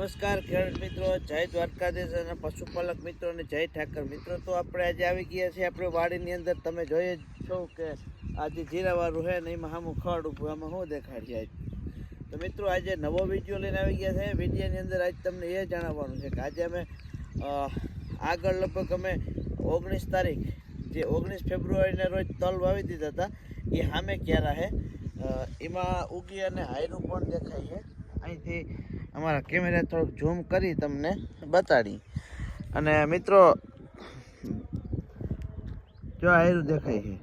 નમસ્કાર ખેડૂત મિત્રો, જય દ્વારકાધીશ અને પશુપાલક મિત્રો અને જય ઠાકર. મિત્રો, તો આપણે આજે આવી ગયા છીએ આપણે વાડીની અંદર. તમે જોઈએ જ છો કે આજે જીરાવાળું હે ને એમાં સામું ખડ ઊભું આમાં શું દેખાડીએ આજ? તો મિત્રો, આજે નવો વીડિયો લઈને આવી ગયા છે. વિડીયોની અંદર આજ તમને એ જણાવવાનું છે કે આજે અમે આગળ લગભગ અમે ઓગણીસ તારીખ, જે ઓગણીસ ફેબ્રુઆરીના રોજ તલ વાવી દીધા હતા, એ સામે ક્યારા છે. એમાં ઉગી અને હાયરું પણ દેખાય છે. અહીંથી અમારા કેમેરા થોડુંક ઝૂમ કરી તમને બતાડી. અને મિત્રો, જો આયરું દેખાય છે.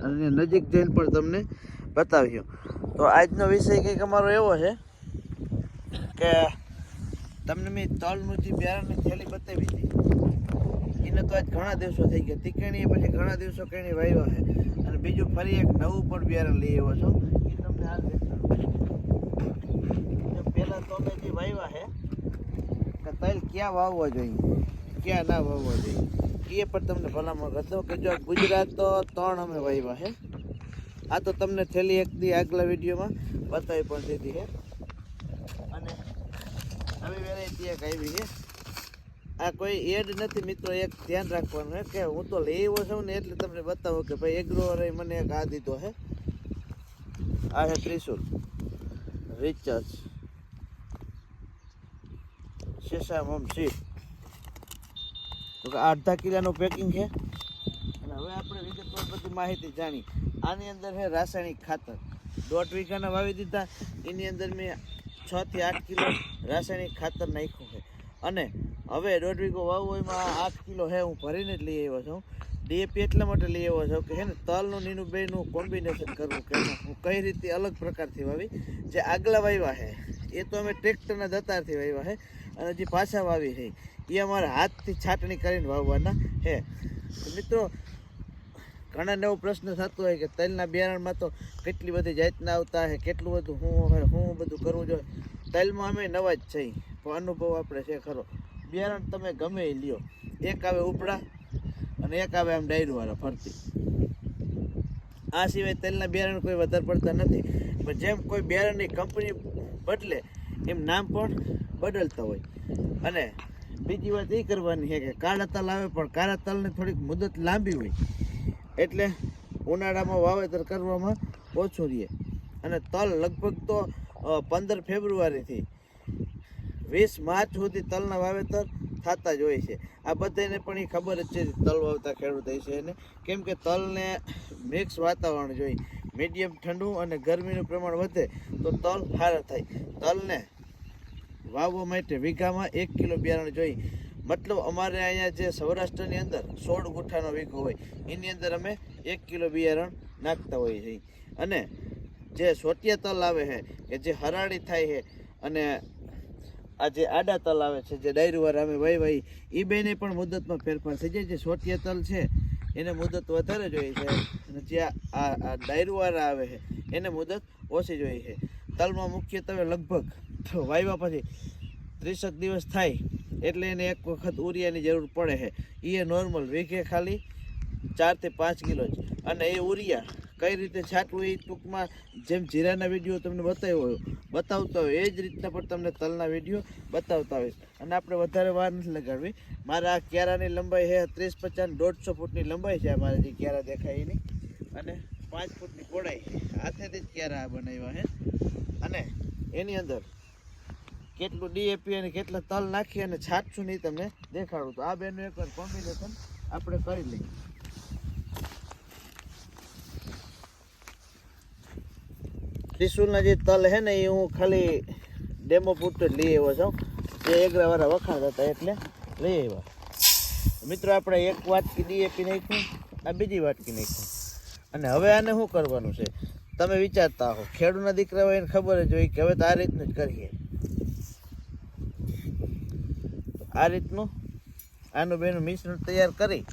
અને નજીક જઈને પણ તમને બતાવ્યું. તો આજનો વિષય કંઈક અમારો એવો છે કે તમને મેં તલનું જે બિયારણની થેલી બતાવી હતી. એને તો આજ ઘણા દિવસો થઈ ગયા. તીકણીએ પછી ઘણા દિવસો કેણી વાવ્યા છે. અને બીજું ફરી એક નવું પણ બિયારણ લઈ આવ્યો છો. એ તમને હાલ તો વાવ્યા છે કે તલ ક્યાં વાવવા જોઈએ? ક્યાં ના વાવવા જોઈએ? એ પણ તમને ભલામણ કરતો કે જો ગુજરાત તો ત્રણ અમે વાવ્યા છે આ તો તમને થેલી એક દી આગલા વિડીયોમાં બતાવી પણ દીધી છે અને આવી વેરાયટી એક આવી છે આ કોઈ એડ નથી મિત્રો, એક ધ્યાન રાખવાનું હે કે હું તો લઈ આવ્યો છું ને એટલે તમને બતાવો કે ભાઈ એગ્રો મને એક આ દીધો હે. આ હે ત્રિશુલ. રિચાર્જ શેષામમ સીટ તો કે અડધા કિલાનું પેકિંગ છે. અને હવે આપણે વિગતવાર બધી માહિતી જાણી. આની અંદર છે રાસાયણિક ખાતર. દોઢ વીઘાના વાવી દીધા. એની અંદર મેં છ થી આઠ કિલો રાસાયણિક ખાતર નાખ્યું છે. અને હવે દોઢ વીઘો વાવવો એમાં આઠ કિલો છે, હું ભરીને જ લઈ આવ્યો છું. ડીએપી એટલા માટે લઈ આવ્યો છું કે હે ને, તલનું, નીનું બેનું કોમ્બિનેશન કરવું કે હું કઈ રીતે અલગ પ્રકારથી વાવી, જે આગલા વાવ્યા છે. એ તો અમે ટ્રેક્ટરના દતારથી વાવ્યા છે અને જે પાછા વાવી છે એ અમારા હાથથી છાટણી કરીને વાવવાના છે મિત્રો, ઘણા એવો પ્રશ્ન થતો હોય કે તલના બિયારણમાં તો કેટલી બધી જાતના આવતા છે કેટલું બધું હું હું બધું કરવું જોઈએ. તલમાં અમે નવા જ છીએ. પણ અનુભવ આપણે છે ખરો. બિયારણ તમે ગમે એ લ્યો. એક આવે ઉપડા અને એક આવે આમ ડાયરુવાળા ફરતી. આ સિવાય તેલના બિયારણ કોઈ વધારે પડતા નથી. પણ જેમ કોઈ બિયારણની કંપની બદલે એમ નામ પણ બદલતા હોય. અને બીજી વાત એ કરવાની છે કે કાળા તલ આવે પણ કાળા તલની થોડીક મુદત લાંબી હોય. એટલે ઉનાળામાં વાવેતર કરવામાં ઓછું રહે. અને તલ લગભગ તો પંદર ફેબ્રુઆરીથી વીસ માર્ચ સુધી તલના વાવેતર થતા જ હોય છે. આ બધાને પણ એ ખબર જ છે તલ વાવતા ખેડૂત છે એને. કેમ કે તલને મિક્સ વાતાવરણ જોઈએ. મીડિયમ ઠંડુ અને ગરમીનું પ્રમાણ વધે તો તલ સારા થાય. તલને વાવવા માટે વીઘામાં એક કિલો બિયારણ જોઈ મતલબ અમારે અહીંયા જે સૌરાષ્ટ્રની અંદર સોળ ગુઠ્ઠાનો વીઘો હોય, એની અંદર અમે એક કિલો બિયારણ નાખતા હોઈએ છીએ. અને જે સોટિયા તલ આવે છે, કે જે હરાળી થાય છે, અને આ જે આડા તલ આવે છે, જે ડાયરીવાળા અમે વહી વહી એ બેને પણ મુદતમાં ફેરફાર થઈ જાય. જે સોટિયા તલ છે, એને મુદત વધારે જોઈએ છે. અને જે આ ડાયરીવાળા આવે છે, એને મુદત ઓછી જોઈએ છે. તલમાં મુખ્યત્વે લગભગ વાવ્યા પછી ત્રીસેક દિવસ થાય, એટલે એને એક વખત ઉરિયાની જરૂર પડે છે. એ નોર્મલ વીઘે ખાલી ચારથી પાંચ કિલો જ. અને એ ઉરિયા કઈ રીતે છાંટવું એ ટૂંકમાં જેમ જીરાના વીડિયો તમને બતાવ્યો હોય, બતાવતા હોય, એ જ રીતના પણ તમને તલના વીડિયો બતાવતા હોય. અને આપણે વધારે વાર નથી લગાડવી. મારા આ ક્યારાની લંબાઈ છે ત્રીસ પચાસ દોઢસો ફૂટની લંબાઈ છે મારે જે ક્યારા દેખાય એની. અને પાંચ ફૂટની પહોળાઈ હાથેથી જ ક્યારા બનાવ્યા છે. અને એની અંદર કેટલું ડીએપી અને કેટલા તલ નાખી અને છાટશું નહીં તમને દેખાડું. તો આ બેનું એકવાર કોમ્બિનેશન આપણે કરી લઈએ. ત્રિશુલના જે તલ હે ને, એ હું ખાલી ડેમો પૂરતો જ લઈ આવ્યો છું. જે એગરાવાળા વખાણ હતા એટલે લઈ આવ્યા. મિત્રો, આપણે એક વાટકી ડીએપી નાખ્યું આ બીજી વાટકી નાખ્યું અને હવે આને શું કરવાનું છે? તમે વિચારતા હો, ખેડૂતના દીકરા હોય એને ખબર જ હોય કે હવે તો આ રીતનું જ કરીએ. આ રીતનું આનું બેનું મિશ્રણ તૈયાર કરી.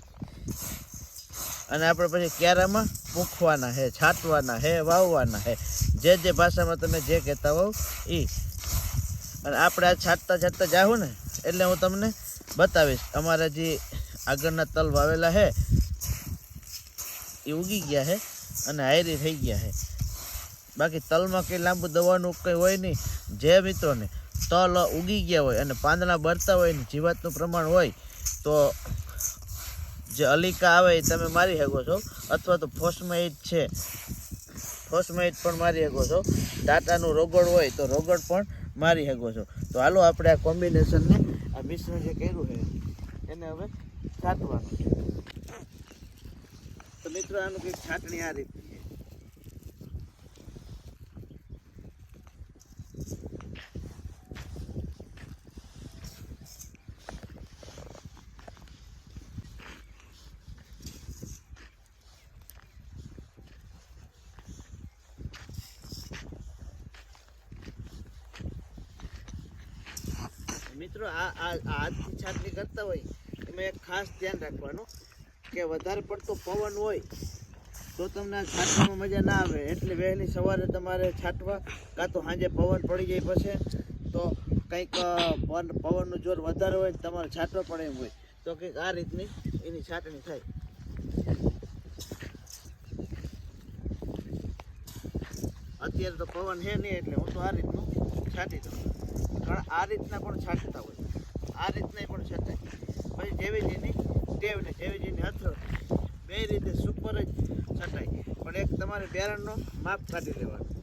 અને આપણે પછી ક્યારામાં મૂકવાના છે છાંટવાના છે વાવવાના છે જે જે ભાષામાં તમે જે કહેતા હોવ એ અને આપણે આ છાંટતા છાંટતા જાઉં ને, એટલે હું તમને બતાવીશ. અમારા જે આગળના તલ વાવેલા છે એ ઉગી ગયા છે અને હાયરી થઈ ગયા છે બાકી તલમાં કંઈ લાંબુ દવાનું કંઈ હોય નહીં. જે મિત્રોને તલ ઉગી ગયા હોય અને પાંદડા બળતા હોય ને, જીવાતનું પ્રમાણ હોય, તો જે અલિકા આવે એ તમે મારી શકો છો. અથવા તો ફોસ્માઇટ છે. ફોસ્માઇટ પણ મારી શકો છો. ટાટાનું રોગડ હોય તો રોગડ પણ મારી શકો છો. તો હાલો આપણે આ કોમ્બિનેશનને આ મિશ્રણ જે કર્યું છે, એને હવે છાંટવાનું છે. તો મિત્રો, આનું કંઈક છાંટણી આ રીતની છે મિત્રો, આ આ હાથથી છાટણી કરતા હોય, એમાં એક ખાસ ધ્યાન રાખવાનું કે વધારે પડતો પવન હોય તો તમને છાંટવામાં મજા ના આવે. એટલે વહેલી સવારે તમારે છાંટવા, કાં તો સાંજે પવન પડી જાય પછી, તો કંઈક પવન પવનનું જોર વધારે હોય તમારે છાંટવા પડે એમ હોય. તો કંઈક આ રીતની એની છાંટણી થાય. અત્યારે તો પવન છે નહીં, એટલે હું તો આ રીતનું છાંટી દઉં. ઘણા આ રીતના પણ છાંટતા હોય આ રીતના પણ છાંટાય પછી જેવીજીની ટેવ ને જેવી જેની બે રીતે સુપર જ છટાય પણ એક તમારે બેરણનો માપ કાઢી લેવાનું.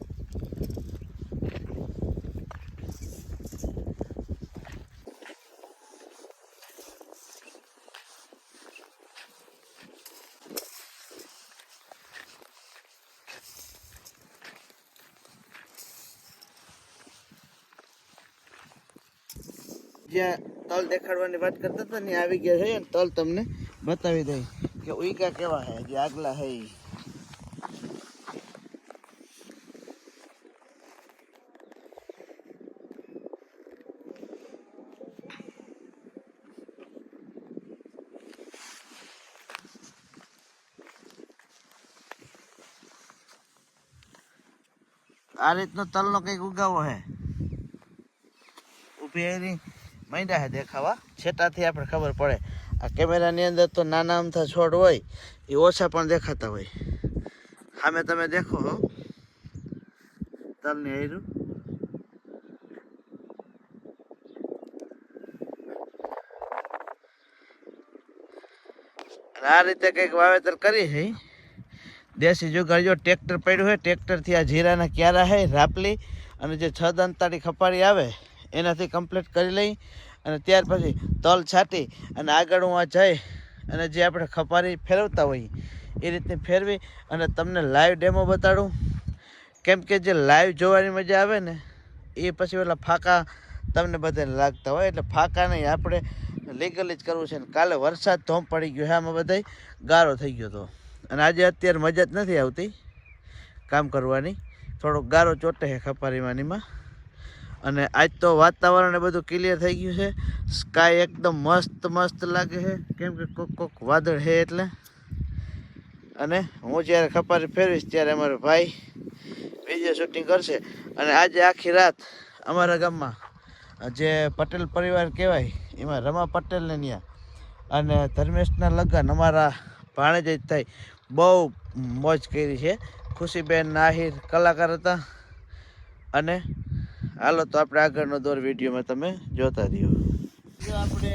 જ્યાં તલ દેખાડવાની વાત કરતા હતા ને આવી ગયા છે અને તલ તમને બતાવી દઈ કે ઉઈકા કેવા હે, જે આગલા હે આ રીતનો તલનો કંઈક ઉગાવો હે. ઊભી એની માંડ્યા હે દેખાવા. છેટાથી આપણે ખબર પડે. આ કેમેરાની અંદર તો નાના અમથા છોડ હોય, એ ઓછા પણ દેખાતા હોય. સામે તમે દેખો હો. તમને અને આ રીતે કંઈક વાવેતર કરી છે દેશી જુગાડ જો ટ્રેક્ટર પડ્યું હોય ટ્રેક્ટરથી આ જીરાના ક્યારા છે રાપલી અને જે છ દંતાળી ખપારી આવે એનાથી કમ્પ્લીટ કરી લઈ અને ત્યાર પછી તલ છાંટી અને આગળ હું આ જઈ અને જે આપણે ખપારી ફેરવતા હોઈએ એ રીતની ફેરવી અને તમને લાઈવ ડેમો બતાડું. કેમ કે જે લાઈવ જોવાની મજા આવે ને, એ પછી ઓલા ફાકા તમને બધાને લાગતા હોય. એટલે ફાકા નહીં આપણે લીગલી જ કરવું છે ને, કાલે વરસાદ ધોમ પડી ગયો આમાં બધાય, ગારો થઈ ગયો હતો અને આજે અત્યારે મજા જ નથી આવતી કામ કરવાની. થોડોક ગારો ચોટે છે ખપારી નીમાં અને આજ તો વાતાવરણ એ બધું ક્લિયર થઈ ગયું છે. સ્કાય એકદમ મસ્ત મસ્ત લાગે છે. કેમ કે કોક કોક વાદળ છે એટલે. અને હું જ્યારે ખપારી ફેરવીશ ત્યારે અમારો ભાઈ વીડિયો શૂટિંગ કરશે. અને આજે આખી રાત અમારા ગામમાં જે પટેલ પરિવાર કહેવાય, એમાં રમા પટેલને ત્યાં અને ધર્મેશના લગ્ન અમારા ભાણેજ જ થાય. બહુ મોજ કરી છે. ખુશીબેન નાહિર કલાકાર હતા. અને હાલો, તો આપણે આગળનો દોર વિડીયોમાં તમે જોતા રહ્યો. જો આપણે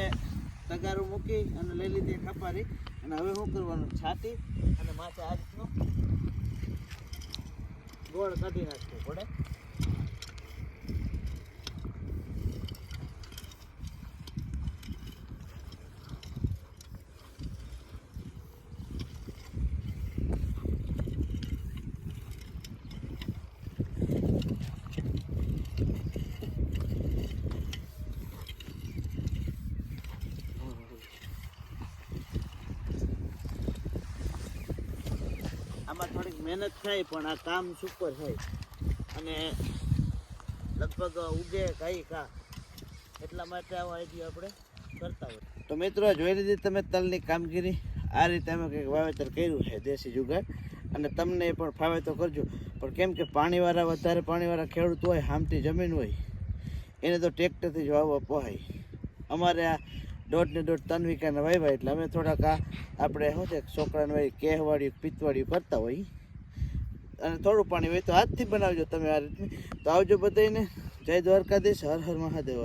તગારું મૂકી અને લઈ લીધી ખપારી અને હવે શું કરવાનું? છાતી અને માથે આજનો ગોળ કાઢી નાખવું પડે આમાં થોડીક મહેનત થાય પણ આ કામ સુપર થાય. અને લગભગ ઉગે કાંઈ કા એટલા માટે આવા આઈડિયા આપણે કરતા હોય તો મિત્રો, જોઈ લીધી તમે તલની કામગીરી? આ રીતે અમે કંઈક વાવેતર કર્યું છે, દેશી જુગાડ અને તમને એ પણ ફાવે તો કરજો. પણ કેમ કે પાણીવાળા, વધારે પાણીવાળા ખેડૂત હોય હામતી જમીન હોય, એને તો ટ્રેક્ટરથી જ વાવવા પોહાય. અમારે આ દોઢ ને દોઢ ત્રણ વીઘાના વાવ્યા એટલે અમે થોડાક આ આપણે શું છે, છોકરાને વાળી કેહવાડિયું પિત્તવાડિયું કરતા હોય. અને થોડું પાણી હોય તો હાથથી બનાવજો તમે આ રીતની. તો આવજો બધાને જય દ્વારકાધીશ. હર હર મહાદેવ.